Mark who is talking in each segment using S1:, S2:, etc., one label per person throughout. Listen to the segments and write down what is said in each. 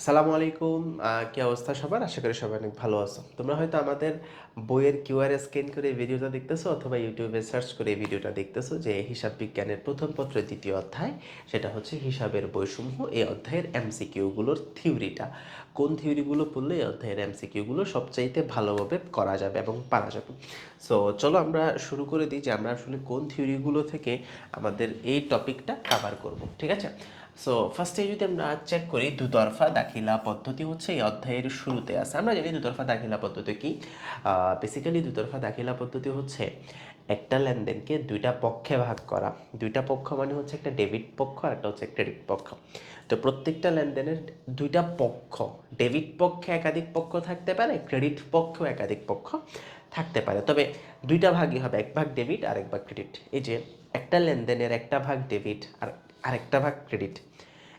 S1: আসসালামু আলাইকুম। কি অবস্থা সবার? আশা করি সবাই অনেক ভালো আছো। তোমরা হয়তো আমাদের বইয়ের কিউআর স্ক্যান করে ভিডিওটা দেখতেছো অথবা ইউটিউবে সার্চ করে ভিডিওটা দেখতেছো যে হিসাব বিজ্ঞানের প্রথম পত্রের দ্বিতীয় অধ্যায়, সেটা হচ্ছে হিসাবের বইসমূহ এই অধ্যায়ের এমসিকিউগুলোর থিওরিটা। কোন থিওরিগুলো পড়লে এই অধ্যায়ের এমসিকিউগুলো সবচাইতে ভালোভাবে করা যাবে এবং পারা যাবে? সো চলো আমরা শুরু করে দিই যে আমরা আসলে কোন থিওরিগুলো থেকে আমাদের এই টপিকটা কাভার করব, ঠিক আছে? সো ফার্স্টে যদি আমরা চেক করি, দুতরফা দাখিলা পদ্ধতি হচ্ছে এই অধ্যায়ের শুরুতে আছে। আমরা জানি দুতরফা দাখিলা পদ্ধতি কি? বেসিক্যালি দুতরফা দাখিলা পদ্ধতি হচ্ছে একটা লেনদেনকে দুইটা পক্ষে ভাগ করা। দুইটা পক্ষ মানে হচ্ছে একটা ডেবিট পক্ষ আর একটা হচ্ছে ক্রেডিট পক্ষ। তো প্রত্যেকটা লেনদেনের দুইটা পক্ষ, ডেবিট পক্ষে একাধিক পক্ষ থাকতে পারে, ক্রেডিট পক্ষেও একাধিক পক্ষ থাকতে পারে। তবে দুইটা ভাগই হবে, এক ভাগ ডেবিট আর এক ভাগ ক্রেডিট। এই যে একটা লেনদেনের একটা ভাগ ডেবিট আর আরেকটা ভাগ ক্রেডিট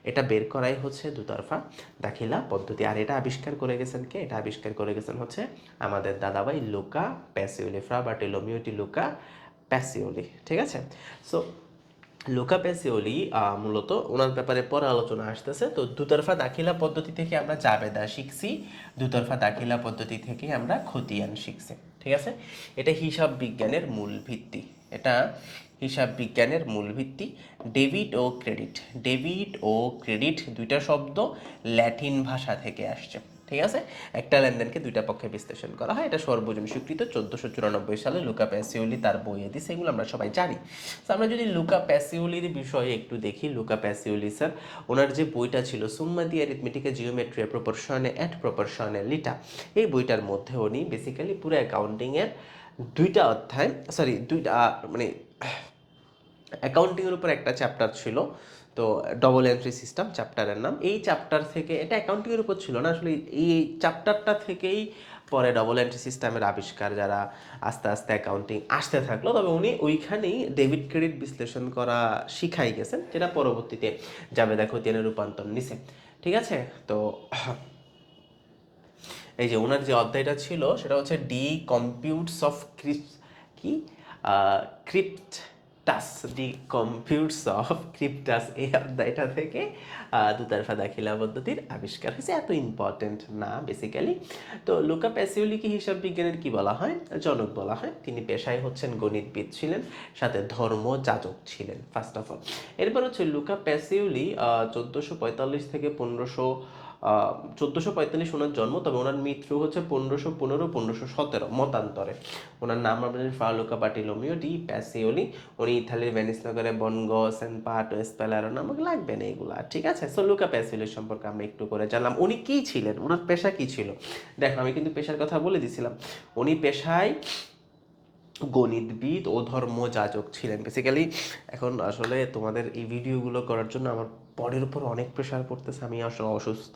S1: এটা বের করাই হচ্ছে দুতরফা দাখিলা পদ্ধতি। আর এটা আবিষ্কার করে গেছেন কে? এটা আবিষ্কার করে গেছেন হচ্ছে আমাদের দাদাভাই লুকা প্যাসিওলি ফ্রা বার্টিলোমিওটি লুকা প্যাসিওলি, ঠিক আছে? সো লুকা প্যাসিওলি মূলত ওনার ব্যাপারে পরে আলোচনা আসতেছে। তো দুতরফা দাখিলা পদ্ধতি থেকে আমরা জাবেদা শিখছি। দুতরফা দাখিলা পদ্ধতি থেকে আমরা খতিয়ান শিখছি, ঠিক আছে? এটা হিসাব বিজ্ঞানের মূল ভিত্তি। এটা হিসাব বিজ্ঞানের মূল ভিত্তি ডেবিট ও ক্রেডিট। ডেবিট ও ক্রেডিট দুইটা শব্দ ল্যাটিন ভাষা থেকে আসছে, ঠিক আছে? একটা লেনদেনকে দুইটা পক্ষে বিশ্লেষণ করা হয়। এটা সর্বজন স্বীকৃত, চোদ্দোশো চুরানব্বই সালে লুকা প্যাসিওলি তার বইয়ে দিছে, এগুলো আমরা সবাই জানি। আমরা যদি লুকা প্যাসিওলির বিষয়ে একটু দেখি, লুকা প্যাসিওলি স্যার, ওনার যে বইটা ছিল, সুম্মা দি অ্যারিথমেটিকা জিওমেট্রিয়া প্রপোর্শনে, অ্যাট প্রপোর্শনে, লিটা, এই বইটার মধ্যে উনি বেসিক্যালি পুরো অ্যাকাউন্টিংয়ের দুইটা অধ্যায় সরি দুইটা মানে অ্যাকাউন্টিংয়ের উপর একটা চ্যাপ্টার ছিল, তো ডবল এন্ট্রি সিস্টেম চ্যাপ্টারের নাম। এই চ্যাপ্টার থেকে, এটা অ্যাকাউন্টিংয়ের উপর ছিল না, আসলে এই চ্যাপ্টারটা থেকেই পরে ডবল এন্ট্রি সিস্টেমের আবিষ্কার, যারা আস্তে আস্তে অ্যাকাউন্টিং আসতে থাকল। তবে উনি ওইখানেই ডেবিট ক্রেডিট বিশ্লেষণ করা শিখাই গেছেন, যেটা পরবর্তীতে যাবে দেখো তিনি রূপান্তর নিছে। ঠিক আছে? তো এই যে ওনার যে অধ্যায়টা ছিল, সেটা হচ্ছে ডি কম্পিউটস অফ ক্রিপ, কি? ক্রিপ্টাস কম্পিউটস অফ ক্রিপ্টাস এই অধ্যায়টা থেকে দুতরফা দাখিলা পদ্ধতির আবিষ্কার হয়েছে। এত ইম্পর্টেন্ট না বেসিক্যালি তো লুকা প্যাসিওলিকে হিসাব বিজ্ঞানের কি বলা হয়? জনক বলা হয়। তিনি পেশায় হচ্ছেন গণিতবিদ ছিলেন, সাথে ধর্ম যাজক ছিলেন ফার্স্ট অফ অল এরপর হচ্ছে লুকা প্যাসিওলি চোদ্দোশো পঁয়তাল্লিশ থেকে পনেরোশো চোদ্দোশো পঁয়তাল্লিশ ওনার জন্ম, তবে ওনার মৃত্যু হচ্ছে পনেরোশো পনেরো, পনেরোশো সতেরো, মতান্তরে। ওনার নাম আমাদের ফালুকা পাটিলোমিও ডি প্যাসিওলি, উনি ইতালির ভেনিস নগরে বনগ, সেন্ট পাট স্পেলারো নামক লাগবে না এগুলা, ঠিক আছে? সো লুকা সম্পর্কে আমরা একটু করে জানলাম। উনি কী ছিলেন? ওনার পেশা কী ছিল? দেখো আমি কিন্তু পেশার কথা বলে দিছিলাম। উনি পেশায় গণিতবিদ ও ধর্ম যাজক ছিলেন। বেসিক্যালি এখন আসলে তোমাদের এই ভিডিওগুলো করার জন্য আমার পরের উপর অনেক প্রেশার পড়তেছে, আমি আসলে অসুস্থ।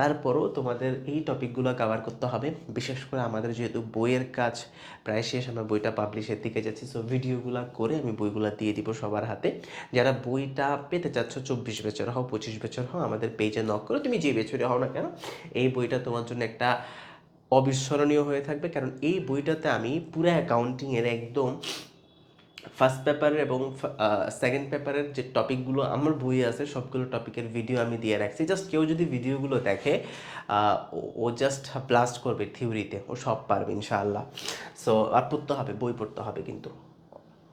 S1: তারপরও তোমাদের এই টপিকগুলো কভার করতে হবে। বিশেষ করে আমাদের যেহেতু বইয়ের কাজ প্রায় শেষ, আমরা বইটা পাবলিশের দিকে যাচ্ছি। সো ভিডিওগুলো করে আমি বইগুলো দিয়ে দিব সবার হাতে। যারা বইটা পেতে চাচ্ছ, চব্বিশ বছর হও, পঁচিশ বছর হও, আমাদের পেজে নক করো। তুমি যে বছরে হও না কেন, এই বইটা তোমার জন্য একটা অবিস্মরণীয় হয়ে থাকবে। কারণ এই বইটাতে আমি পুরো অ্যাকাউন্টিংয়ের একদম ফার্স্ট পেপারের এবং সেকেন্ড পেপারের যে টপিকগুলো আমার বইয়ে আছে, সবগুলো টপিকের ভিডিও আমি দিয়ে রাখছি। জাস্ট কেউ যদি ভিডিওগুলো দেখে ও- জাস্ট ব্লাস্ট করবে থিওরিতে ও সব পারবে ইনশাআল্লাহ। সো আর পড়তে হবে, বই পড়তে হবে কিন্তু।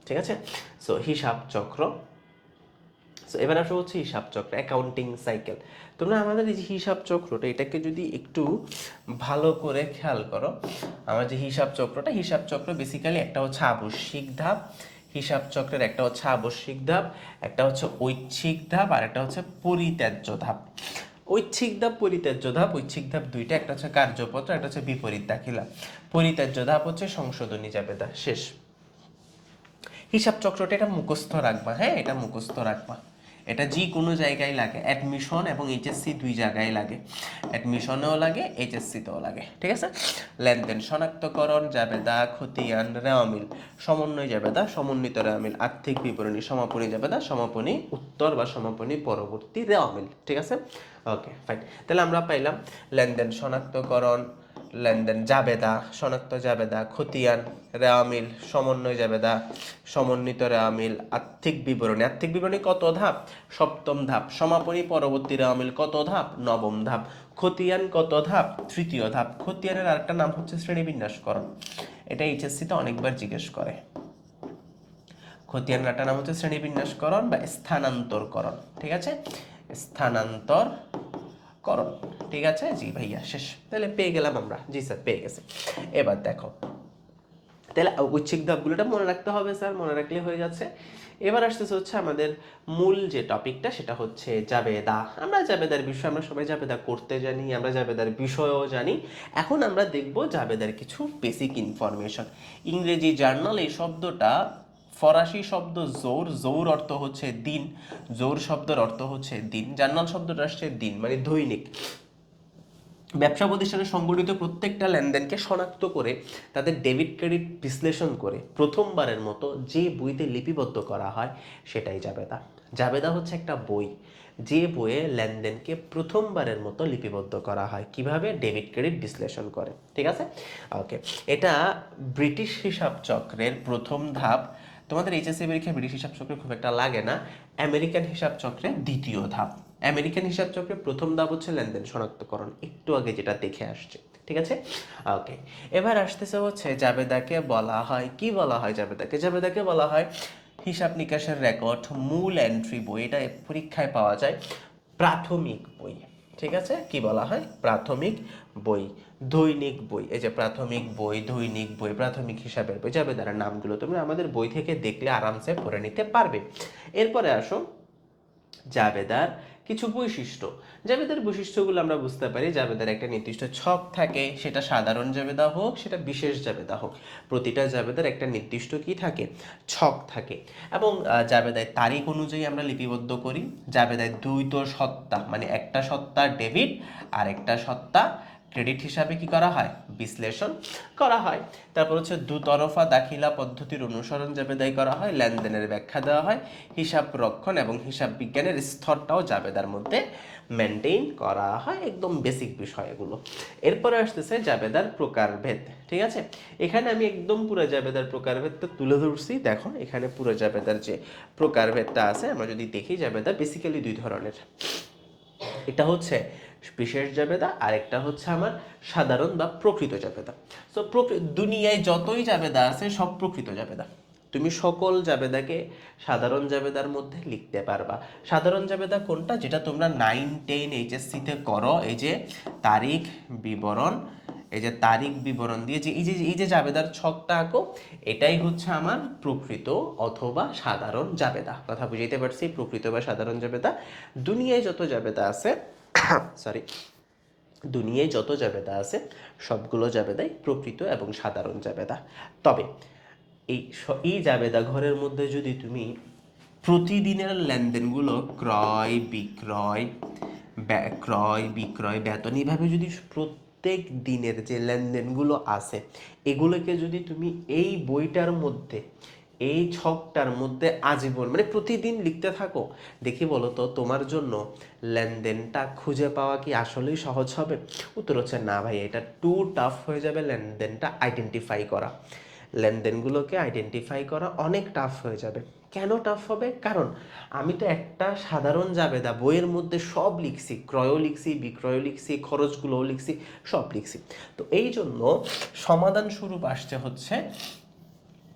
S1: ঠিক আছে? সো হিসাব চক্র। সো এবার আসা হচ্ছে হিসাব চক্র অ্যাকাউন্টিং সাইকেল তোমরা আমাদের এই যে হিসাব চক্রটা, এটাকে যদি একটু ভালো করে খেয়াল করো, আমার যে হিসাব চক্রটা, হিসাব চক্র বেসিক্যালি একটা হচ্ছে আবশ্যিক ধাপ। হিসাব চক্রের একটা হচ্ছে আবশ্যিক ধাপ, একটা হচ্ছে ঐচ্ছিক ধাপ, আর একটা হচ্ছে পরিত্যাজ্য ধাপ। ঐচ্ছিক ধাপ, পরিত্যাজ্য ধাপ, ঐচ্ছিক ধাপ দুইটা, একটা হচ্ছে কার্যপত্র, একটা হচ্ছে বিপরীত দাখিলা। পরিত্যাজ্য ধাপ হচ্ছে সংশোধনী যাবে শেষ। হিসাব চক্রটা এটা মুখস্থ রাখবা হ্যাঁ? এটা মুখস্থ রাখবা। এটা যে কোনো জায়গায় লাগে। অ্যাডমিশন এবং এইচএসসি দুই জায়গায় লাগে। অ্যাডমিশনেও লাগে এইচএসসিতেও লাগে। ঠিক আছে? লেনদেন শনাক্তকরণ, জাবেদা, খতিয়ান রেওয়ামিল সমন্বয় জাবেদা, সমন্বিত রেওয়ামিল আর্থিক বিবরণী, সমাপনী জাবেদা, সমাপনী উত্তর বা সমাপনী পরবর্তী রেওয়ামিল ঠিক আছে? ওকে ফাইন তাহলে আমরা পাইলাম লেনদেন শনাক্তকরণ লেনদেন, জাবেদা, শনাক্ত জাবেদা, খতিয়ান রেওয়ামিল সমন্বয় জাবেদা, সমন্বিত রেওয়ামিল আর্থিক বিবরণী। আর্থিক বিবরণী কত ধাপ? সপ্তম ধাপ। সমাপনী পরবর্তী রেওয়ামিল কত ধাপ? নবম ধাপ। খতিয়ান কত ধাপ? তৃতীয় ধাপ। খতিয়ানের আরেকটা নাম হচ্ছে শ্রেণীবিন্যাসকরণ। এটা এইচএসসিতে অনেকবার জিজ্ঞেস করে। খতিয়ান আরেকটা নাম হচ্ছে শ্রেণীবিন্যাসকরণ বা স্থানান্তরকরণ। ঠিক আছে? স্থানান্তর করণ ঠিক আছে? জি ভাইয়া, শেষ। তাহলে পেয়ে গেলাম আমরা। জি স্যার, পেয়ে গেছি। এবার দেখো। তাহলে ঐচ্ছিক ধাপগুলোটা মনে রাখতে হবে স্যার, মনে রাখলে হয়ে যাচ্ছে। এবার আসতেছে হচ্ছে আমাদের মূল যে টপিকটা, সেটা হচ্ছে জাবেদা। আমরা জাবেদার বিষয়, আমরা সবাই জাবেদা করতে জানি, আমরা জাবেদার বিষয়ও জানি। এখন আমরা দেখব জাবেদার কিছু বেসিক ইনফরমেশন ইংরেজি জার্নাল এই শব্দটা ফরাসি শব্দ জোর জোর অর্থ হচ্ছে দিন, জোর শব্দের অর্থ হচ্ছে দিন, জার্নাল শব্দটা আসছে দিন মানে দৈনিক। ব্যবসা প্রতিষ্ঠানে সংগঠিত প্রত্যেকটা লেনদেনকে শনাক্ত করে তাদের ডেবিট ক্রেডিট বিশ্লেষণ করে প্রথমবারের মতো যে বইতে লিপিবদ্ধ করা হয় সেটাই জাবেদা। জাবেদা হচ্ছে একটা বই। যে বইয়ে লেনদেনকে প্রথমবারের মতো লিপিবদ্ধ করা হয়। কীভাবে? ডেবিট ক্রেডিট বিশ্লেষণ করে। ঠিক আছে? ওকে। এটা ব্রিটিশ হিসাব চক্রের প্রথম ধাপ। তোমাদের এইচএসসি পরীক্ষায় ব্রিটিশ হিসাব চক্রে খুব একটা লাগে না। আমেরিকান হিসাব চক্রে দ্বিতীয় ধাপ। আমেরিকান হিসাব চক্রে প্রথম ধাপ হচ্ছে লেনদেন শনাক্তকরণ। একটু আগে যেটা দেখে আসছে, ঠিক আছে? ওকে এবার আসতেছে হচ্ছে জাবেদাকে বলা হয়, কি বলা হয় জাবেদাকে? জাবেদাকে বলা হয় হিসাব নিকাশের রেকর্ড মূল এন্ট্রি বই। এটা পরীক্ষায় পাওয়া যায়। প্রাথমিক বই। ঠিক আছে? কি বলা হয়? প্রাথমিক বই, দৈনিক বই। এই যে প্রাথমিক বই, দৈনিক বই, প্রাথমিক হিসাবের বই যাবে দ্বারা নামগুলো তুমি আমাদের বই থেকে দেখলে আরামসে পড়ে নিতে পারবে। এরপরে আসো জাবেদার কিছু বৈশিষ্ট্য। জাবেদার বৈশিষ্ট্যগুলো আমরা বুঝতে পারি। জাবেদার একটা নির্দিষ্ট ছক থাকে, সেটা সাধারণ জাবেদা হোক, সেটা বিশেষ জাবেদা হোক। প্রতিটা জাবেদার একটা নির্দিষ্ট কি থাকে? ছক থাকে। এবং জাবেদায় তারিখ অনুযায়ী আমরা লিপিবদ্ধ করি। জাবেদায় দুই তো সত্তা মানে একটা সত্তা ডেবিট আর একটা সত্তা ক্রেডিট হিসাবে কি করা হয়? বিশ্লেষণ করা হয়। তারপর হচ্ছে দুতরফা দাখিলা পদ্ধতির অনুসরণ জাবেদাই করা হয়, লেনদেনের ব্যাখ্যা দেওয়া হয়, হিসাব রক্ষণ এবং হিসাব বিজ্ঞানের স্তরটাও জাবেদার মধ্যে মেনটেন করা হয়, একদম বেসিক বিষয় এগুলো এরপরে আসতেছে জাবেদার প্রকারভেদ, ঠিক আছে? এখানে আমি একদম পুরো জাবেদার প্রকারভেদটা তুলে ধরছি। দেখো, এখানে পুরো জাবেদার যে প্রকারভেদটা আছে, আমরা যদি দেখি জাবেদা বেসিক্যালি দুই ধরনের। এটা হচ্ছে বিশেষ জাবেদা আর একটা হচ্ছে আমার সাধারণ বা প্রকৃত জাবেদা। সো দুনিয়ায় যতই জাবেদা আছে, সব প্রকৃত জাবেদা। তুমি সকল জাবেদাকে সাধারণ জাবেদার মধ্যে লিখতে পারবা। সাধারণ জাবেদা কোনটা? যেটা তোমরা নাইন টেন এইচএসসিতে করো, এই যে তারিখ, বিবরণ, এই যে তারিখ, বিবরণ দিয়ে যে এই যে এই যে জাবেদার ছকটা আঁকো, এটাই হচ্ছে আমার প্রকৃত অথবা সাধারণ জাবেদা। কথা বুঝাইতে পারছি? প্রকৃত বা সাধারণ জাবেদা। দুনিয়ায় যত জাবেদা আছে সরি দুনিয়ায় যত জাবেদা আছে, সবগুলো জাবেদাই প্রকৃত এবং সাধারণ জাবেদা। তবে এই এই জাবেদা ঘরের মধ্যে যদি তুমি প্রতিদিনের লেনদেনগুলো ক্রয়, বিক্রয় ক্রয় বিক্রয়, বেতন, এইভাবে যদি প্রত্যেক দিনের যে লেনদেনগুলো আছে, এগুলোকে যদি তুমি এই বইটার মধ্যে এই ছকটার মধ্যে আজীবন মানে প্রতিদিন লিখতে থাকো। দেখি বলো তো, তোমার জন্য লেনদেনটা খুঁজে পাওয়া কি আসলেই সহজ হবে? উত্তর হচ্ছে, না ভাই, এটা টু টাফ হয়ে যাবে লেনদেনটা আইডেন্টিফাই করা। লেনদেনগুলোকে আইডেন্টিফাই করা অনেক টাফ হয়ে যাবে। কেন টাফ হবে? কারণ আমি তো একটা সাধারণ জাবেদা, বইয়ের মধ্যে সব লিখছি, ক্রয়ও লিখছি, বিক্রয়ও লিখছি, খরচগুলোও লিখছি, সব লিখছি। তো এই জন্য সমাধান স্বরূপ আসছে হচ্ছে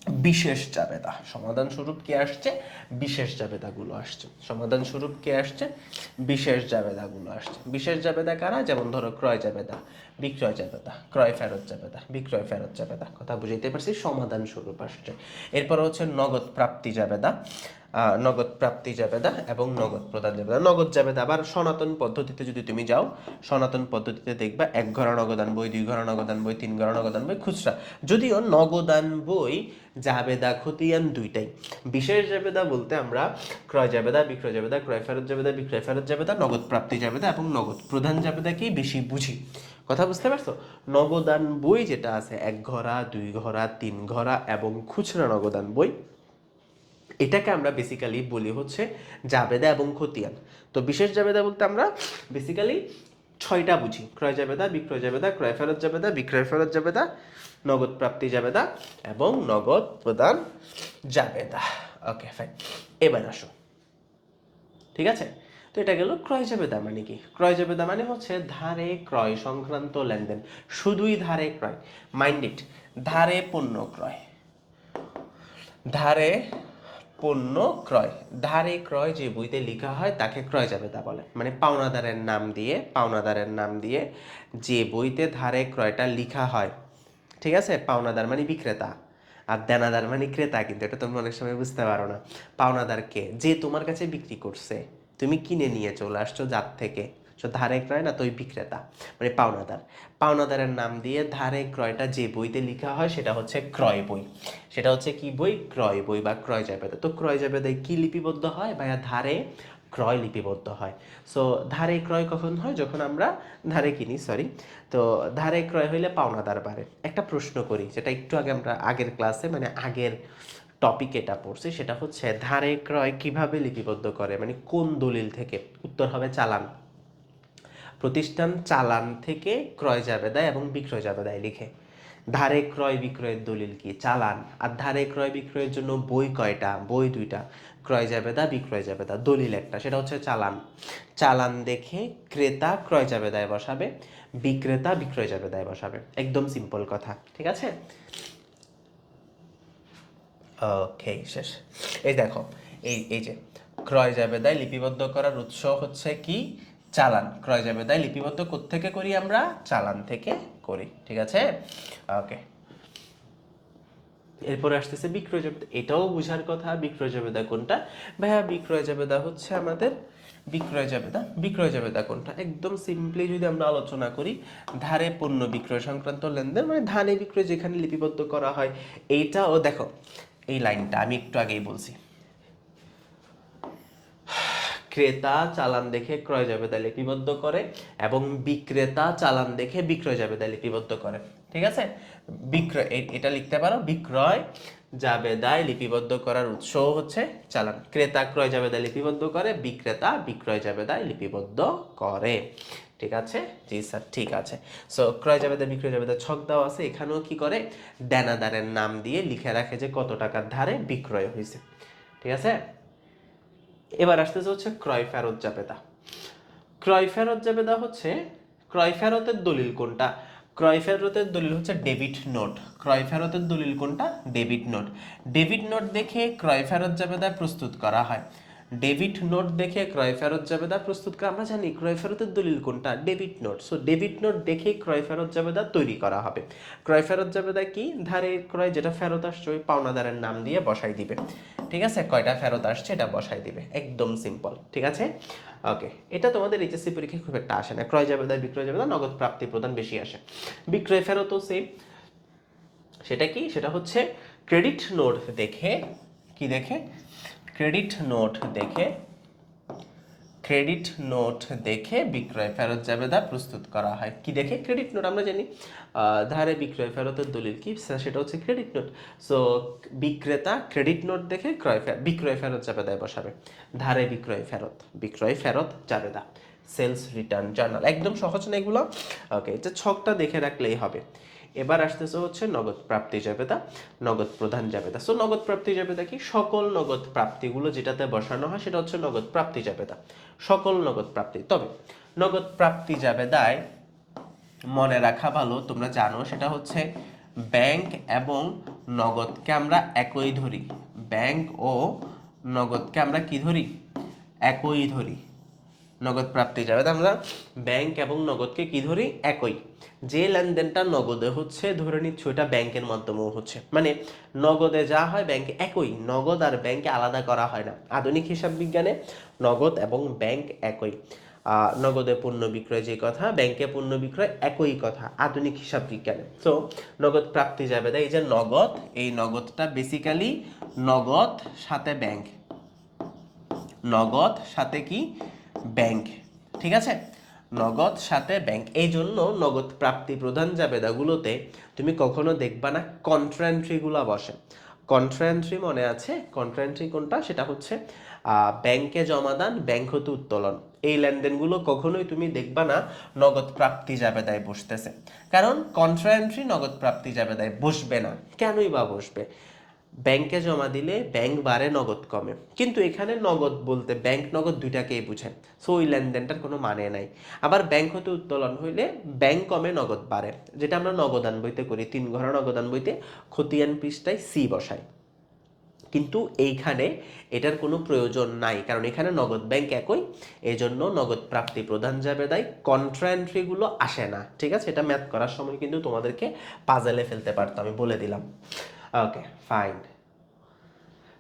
S1: বিশেষ জাবেদা সমাধান স্বরূপ কে আসছে? বিশেষ জাবেদাগুলো আসছে। সমাধান স্বরূপ কে আসছে? বিশেষ জাবেদাগুলো আসছে। বিশেষ জাবেদা কারা? যেমন ধরো ক্রয় জাবেদা বিক্রয় জাবেদা ক্রয় ফেরত জাবেদা বিক্রয় ফেরত জাবেদা কথা বুঝাইতে পারছি, সমাধান স্বরূপ আসছে। এরপর হচ্ছে নগদ প্রাপ্তি জাবেদা নগদ প্রাপ্তি জাবেদা এবং নগদ প্রদান জাবেদা নগদ জাবেদা আবার সনাতন পদ্ধতিতে যদি তুমি যাও, সনাতন পদ্ধতিতে দেখবা এক ঘর নগদান বই, দুই ঘর নগদান বই, তিন ঘর নগদান বই, খুচরা। যদিও নগদান বই জাবেদা খতিয়ান দুইটাই। বিশেষ জাবেদা বলতে আমরা ক্রয় জাবেদা বিক্রয় জাবেদা ক্রয় ফেরত জাবেদা বিক্রয় ফেরত জাবেদা নগদ প্রাপ্তি জাবেদা এবং নগদ প্রধান জাবেদাকেই বেশি বুঝি। কথা বুঝতে পারছ? নগদান বই যেটা আছে, এক ঘরা, দুই ঘরা, তিন ঘরা এবং খুচরা নগদান বই, এটাকে আমরা বেসিক্যালি বলি হচ্ছে জাবেদা এবং খতিয়ান। তো বিশেষ জাবেদা বলতে আমরা বেসিক্যালি ছয়টা বুঝি। ক্রয় জাবেদা, বিক্রয় জাবেদা, ক্রয় ফেরত জাবেদা, বিক্রয় ফেরত জাবেদা, নগদ প্রাপ্তি জাবেদা এবং নগদ প্রদান জাবেদা। ওকে ফাইন এবার আসো। ঠিক আছে? তো এটা গেল ক্রয় জাবেদা মানে কি? ক্রয় জাবেদা মানে হচ্ছে ধারে ক্রয় সংক্রান্ত লেনদেন। শুধুই ধারে ক্রয়। মাইন্ডেড ধারে পণ্য ক্রয়। ধারে পণ্য ক্রয়। ধারে ক্রয় যে বইতে লেখা হয়, তাকে ক্রয় জাবেদা বলে। মানে পাওনাদারের নাম দিয়ে, পাওনাদারের নাম দিয়ে যে বইতে ধারে ক্রয়টা লেখা হয়, ঠিক আছে? পাওনাদার মানে বিক্রেতা। আর দেনাদার মানে ক্রেতা, কিন্তু এটা তোমরা অনেক সময় বুঝতে পারো না। পাওনাদারকে, যে তোমার কাছে বিক্রি করছে তুমি কিনে নিয়ে চলে আসছো যার থেকে। সো ধারে ক্রয় না তো ওই বিক্রেতা মানে পাওনাদার। পাওনাদারের নাম দিয়ে ধারে ক্রয়টা যে বইতে লেখা হয় সেটা হচ্ছে ক্রয় বই। সেটা হচ্ছে কি বই? ক্রয় বই বা ক্রয় জাবেদা। তো ক্রয় জাবেদায় কি লিপিবদ্ধ হয়? বা ধারে ক্রয় লিপিবদ্ধ হয়। সো ধারে ক্রয় কখন হয়? যখন আমরা ধারে কিনি সরি তো ধারে ক্রয় হইলে পাওনাদার বাড়ে। একটা প্রশ্ন করি, যেটা একটু আগে আমরা আগের ক্লাসে মানে আগের টপিক এটা পড়ছি, সেটা হচ্ছে ধারে ক্রয় কীভাবে লিপিবদ্ধ করে? মানে কোন দলিল থেকে? উত্তর হবে চালান। প্রতিষ্ঠান চালান থেকে ক্রয় জাবেদায় এবং বিক্রয় জাবেদায় লিখে। ধারে ক্রয় বিক্রয়ের দলিল কি? চালান। আর ধারে ক্রয় বিক্রয়ের জন্য বই কয়টা? বই দুইটা। ক্রয় জাবেদা বিক্রয় জাবেদা দলিল একটা, সেটা হচ্ছে চালান। চালান দেখে ক্রেতা ক্রয় জাবেদায় বসাবে, বিক্রেতা বিক্রয় জাবেদায় বসাবে। একদম সিম্পল কথা, ঠিক আছে? ওকে শেষ। এই দেখো, এই এই যে, ক্রয় জাবেদায় লিপিবদ্ধ করার উৎস হচ্ছে কি? চালান। ক্রয় জাবেদায় লিপিবদ্ধ থেকে করি আমরা? চালান থেকে করি, ঠিক আছে? ওকে এরপরে আসতেছে বিক্রয় জাবেদা। এটাও বোঝার কথা, বিক্রয় জাবেদা কোনটা? ভাইয়া, বিক্রয় জাবেদা হচ্ছে আমাদের বিক্রয় জাবেদা। বিক্রয় জাবেদা কোনটা? একদম সিম্পলি যদি আমরা আলোচনা করি, ধারে পণ্য বিক্রয় সংক্রান্ত লেনদেন মানে ধানে বিক্রয় যেখানে লিপিবদ্ধ করা হয়, এইটাও দেখো এই লাইনটা, আমি একটু আগেই বলছি। ক্রেতা চালান দেখে ক্রয় জাবেদা লিপিবদ্ধ করে এবং বিক্রেতা চালান দেখে বিক্রয় জাবেদা লিপিবদ্ধ করে। ঠিক আছে? বিক্রয় এটা লিখতে পারো, বিক্রয় জাবেদায় লিপিবদ্ধ করার উৎস হচ্ছে চালান। ক্রেতা ক্রয় জাবেদা লিপিবদ্ধ করে, বিক্রেতা বিক্রয় জাবেদায় লিপিবদ্ধ করে। ঠিক আছে? জি স্যার, ঠিক আছে। সো ক্রয় জাবেদা, বিক্রয় জাবেদা ছক দেওয়া আছে। এখানেও কি করে? দেনাদারের নাম দিয়ে লিখে রাখে যে কত টাকার ধারে বিক্রয় হয়েছে। ঠিক আছে? এবার আসতেছে হচ্ছে ক্রয় ফেরত জাবেদা। ক্রয় ফেরত জাবেদা হচ্ছে, ক্রয় ফেরতের দলিল কোনটা? ক্রয় ফেরতের দলিল হচ্ছে ডেবিট নোট। ক্রয় ফেরতের দলিল কোনটা? Debit note. ডেবিট নোট দেখে ক্রয় ফেরত জাবেদা প্রস্তুত করা হয়। ডেবিট নোট দেখে ক্রয় ফেরত জাবেদা প্রস্তুত করা আমরা জানি ক্রয় ফেরতের দলিল কোনটা? Debit note. So debit note দেখে ক্রয় ফেরত জাবেদা তৈরি করা হবে। ক্রয় ফেরত জাবেদা কি? ধারে ক্রয় যেটা ফেরত আসছে ওই পাওনাদারের নাম দিয়ে বসাই দিবে। ঠিক আছে? কয়টা ফেরত আসছে এটা বসাই দিবে। একদম সিম্পল ঠিক আছে? ওকে এটা তোমাদের এইচএসসি পরীক্ষায় খুব একটা আসে না। ক্রয় জাবেদা বিক্রয় জাবেদা নগদ প্রাপ্তি প্রদান বেশি আসে। বিক্রয় ফেরতও সেম সেটা কি? সেটা হচ্ছে ক্রেডিট নোট দেখে, কি দেখে? ক্রেডিট নোট দেখে, ক্রেডিট নোট দেখে বিক্রয় ফেরত জাবেদা প্রস্তুত করা হয়। কি দেখে? ক্রেডিট নোট, আমরা জানি। ধারে বিক্রয় ফেরতের দলিল কি? সেটা হচ্ছে ক্রেডিট নোট। সো, বিক্রেতা ক্রেডিট নোট দেখে ক্রয় বিক্রয় ফেরত জাবেদায় বসাবে। ধারে বিক্রয় ফেরত বিক্রয় ফেরত জাবেদা। Sales return journal. একদম সহজ না এগুলো? ওকে, এটা ছকটা দেখে রাখলেই হবে। এবার আসতেছে হচ্ছে নগদ প্রাপ্তি জাবেদা, নগদ প্রধান জাবেদা। সো নগদ প্রাপ্তি জাবেদা কি? সকল নগদ প্রাপ্তিগুলো যেটাতে বসানো হয়, সেটা হচ্ছে নগদ প্রাপ্তি জাবেদা। সকল নগদ প্রাপ্তি। তবে, নগদ প্রাপ্তি জাবেদায় মনে রাখা ভালো, তোমরা জানো, সেটা হচ্ছে ব্যাংক এবং নগদকে আমরা একই ধরি। ব্যাংক ও নগদকে আমরা কি ধরি? একই ধরি। নগদ প্রাপ্তি যাবে আমরা ব্যাংক এবং নগদকে কি ধরি? একই। যে লেনদেনটা নগদে হচ্ছে, ধরে নিচ্ছি ওটা ব্যাংকের মাধ্যমেও হচ্ছে। মানে নগদে যা হয় ব্যাংকে একই, নগদ আর ব্যাংকে আলাদা করা হয় না। আধুনিক হিসাব বিজ্ঞানে নগদ এবং ব্যাংক একই। নগদে পণ্য বিক্রয় যে কথা ব্যাংকে পণ্য বিক্রয় একই কথা, আধুনিক হিসাব বিজ্ঞানে। তো নগদ প্রাপ্তি যাবে এই যে নগদ, এই নগদটা বেসিক্যালি নগদ সাথে ব্যাংক নগদ সাথে কি? ব্যাংক, ঠিক আছে? নগদ সাথে ব্যাংক, এই জন্য নগদ প্রাপ্তি প্রধান জাবেদাগুলোতে তুমি কখনো দেখবা না কন্ট্রান্ট্রিগুলো বসে। কন্ট্রাএন্ট্রি মনে আছে? কন্ট্রান্ট্রি কোনটা? সেটা হচ্ছে ব্যাংকে জমাদান ব্যাংক হতে উত্তোলন। এই লেনদেনগুলো কখনোই তুমি দেখবা না, নগদ প্রাপ্তি জাবেদায় বসতেছে। কারণ কন্ট্রাএন্ট্রি নগদ প্রাপ্তি জাবেদায় বসবে না। কেনই বা বসবে? ব্যাংকে জমা দিলে ব্যাংক বাড়ে, নগদ কমে। কিন্তু এখানে নগদ বলতে ব্যাংক নগদ দুইটাকেই বুঝে সো ওই লেনদেনটার কোনো মানে নাই। আবার ব্যাংক হতে উত্তোলন হইলে ব্যাংক কমে, নগদ বাড়ে। যেটা আমরা নগদান বইতে করি, তিন ঘর নগদান বইতে খতিয়ান পৃষ্ঠায় সি বসাই। কিন্তু এইখানে এটার কোনো প্রয়োজন নাই, কারণ এখানে নগদ ব্যাংক একই। এই জন্য নগদ প্রাপ্তি প্রদান যাবে তাই কন্ট্রা এন্ট্রিগুলো আসে না। ঠিক আছে? এটা ম্যাথ করার সময় কিন্তু তোমাদেরকে পাজেলে ফেলতে পারতো আমি বলে দিলাম। ওকে ফাইন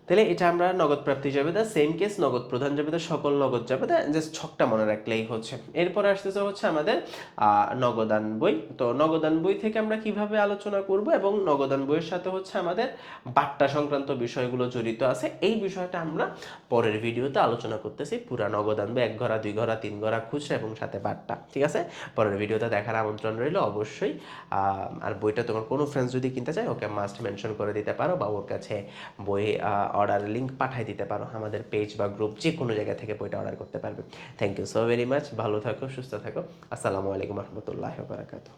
S1: তাহলে এটা আমরা নগদ প্রাপ্তি যাবে দা সেম কেস নগদ প্রধান যাবে দা সকল নগদ যাবে দা জাস্ট ছকটা মনে রাখলেই হচ্ছে। এরপর আসতেছে হচ্ছে আমাদের নগদান বই। তো নগদান বই থেকে আমরা কীভাবে আলোচনা করব এবং নগদান বইয়ের সাথে হচ্ছে আমাদের বাট্টা সংক্রান্ত বিষয়গুলো জড়িত আছে, এই বিষয়টা আমরা পরের ভিডিওতে আলোচনা করতেছি, পুরা নগদান বই, এক ঘরা, দুই ঘরা, তিন ঘরা, খুচরা এবং সাথে বাট্টা ঠিক আছে? পরের ভিডিওতে দেখার আমন্ত্রণ রইল অবশ্যই আর বইটা তোমার কোনো ফ্রেন্ডস যদি কিনতে চায়, ওকে মাস্ট মেনশন করে দিতে পারো বা ওর কাছে বই অর্ডার লিঙ্ক পাঠিয়ে দিতে পারো আমাদের পেজ বা গ্রুপ যে কোনো জায়গা থেকে বইটা অর্ডার করতে পারবে। Thank you so very much ভালো থাকো, সুস্থ থাকো, আসসালামু আলাইকুম রহমতুল্লাহ বারাকাতু